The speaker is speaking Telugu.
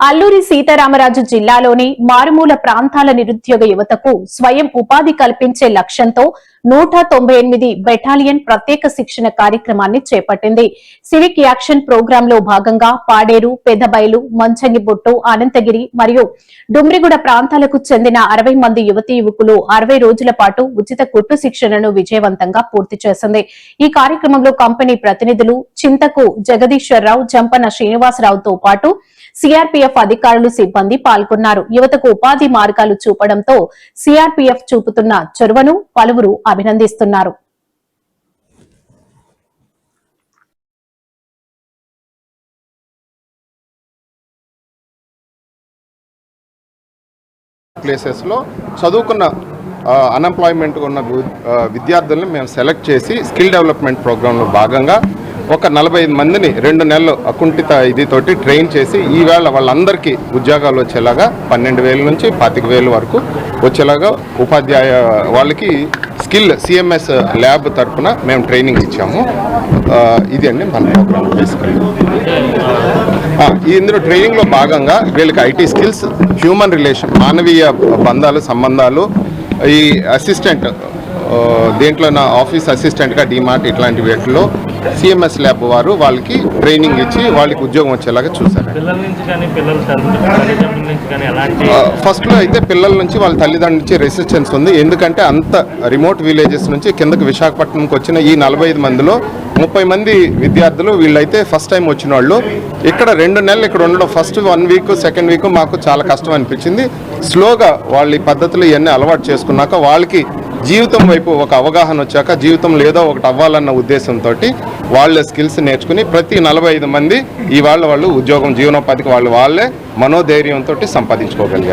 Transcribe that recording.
అల్లూరి సీతారామరాజు జిల్లాలోని మారుమూల ప్రాంతాల నిరుద్యోగ యువతకు స్వయం ఉపాధి కల్పించే లక్ష్యంతో నూట తొంభై ఎనిమిది బెటాలియన్ ప్రత్యేక శిక్షణ కార్యక్రమాన్ని చేపట్టింది. సివిక్ యాక్షన్ ప్రోగ్రామ్లో భాగంగా పాడేరు పెదబైలు మంచంగిబొట్టు అనంతగిరి మరియు డుమ్రిగూడ ప్రాంతాలకు చెందిన అరవై మంది యువతీ యువకులు అరవై రోజుల పాటు ఉచిత కుట్టు శిక్షణను విజయవంతంగా పూర్తి చేసింది. ఈ కార్యక్రమంలో కంపెనీ ప్రతినిధులు చింతకు జగదీశ్వరరావు జంపన శ్రీనివాసరావుతో పాటు సిఆర్పీఎఫ్ అధికారులు సిబ్బంది పాల్గొన్నారు. యువతకు ఉపాధి మార్గాలు చూపడంతో సిఆర్పీఎఫ్ చూపుతున్న చొరవను పలువురు అభినందిస్తున్నారు. ప్లేసెస్లో చదువుకున్న అన్ఎంప్లాయ్మెంట్ ఉన్న విద్యార్థులను విద్యార్థుల్ని మేము సెలెక్ట్ చేసి స్కిల్ డెవలప్మెంట్ ప్రోగ్రాంలో భాగంగా ఒక నలభై ఐదు మందిని రెండు నెలలు అకుంఠిత ఇదితోటి ట్రైన్ చేసి ఈవేళ వాళ్ళందరికీ ఉద్యోగాలు వచ్చేలాగా పన్నెండు వేల నుంచి పాతిక వేల వరకు వచ్చేలాగా ఉపాధ్యాయ వాళ్ళకి స్కిల్ సిఎంఎస్ ల్యాబ్ తరఫున మేము ట్రైనింగ్ ఇచ్చాము. ఇది అండి మన ప్రోగ్రామ్ బేసికల్లీ ఇందులో ట్రైనింగ్లో భాగంగా వీళ్ళకి ఐటీ స్కిల్స్ హ్యూమన్ రిలేషన్ మానవీయ బంధాలు సంబంధాలు ఈ అసిస్టెంట్ దేంట్లో నా ఆఫీస్ అసిస్టెంట్గా డిమార్ట్ ఇట్లాంటి వీటిలో సిఎంఎస్ ల్యాబ్ వారు వాళ్ళకి ట్రైనింగ్ ఇచ్చి వాళ్ళకి ఉద్యోగం వచ్చేలాగా చూశారు. ఫస్ట్లో అయితే పిల్లల నుంచి వాళ్ళ తల్లిదండ్రుల నుంచి రెసిస్టెన్స్ ఉంది. ఎందుకంటే అంత రిమోట్ విలేజెస్ నుంచి కిందకి విశాఖపట్నంకి వచ్చిన ఈ నలభై ఐదు మందిలో ముప్పై మంది విద్యార్థులు వీళ్ళైతే ఫస్ట్ టైం వచ్చిన వాళ్ళు. ఇక్కడ రెండు నెలలు ఇక్కడ ఉండడం first one week second week మాకు చాలా కష్టం అనిపించింది. స్లోగా వాళ్ళ ఈ పద్ధతులు ఇవన్నీ అలవాటు చేసుకున్నాక వాళ్ళకి జీవితం వైపు ఒక అవగాహన వచ్చాక జీవితం లేదో ఒకటి అవ్వాలన్న ఉద్దేశంతో వాళ్ళ స్కిల్స్ నేర్చుకుని ప్రతి నలభై ఐదు మంది ఈ వాళ్ళ వాళ్ళు ఉద్యోగం జీవనోపాధికి వాళ్ళు వాళ్ళే మనోధైర్యంతో సంపాదించుకోగలిగారు.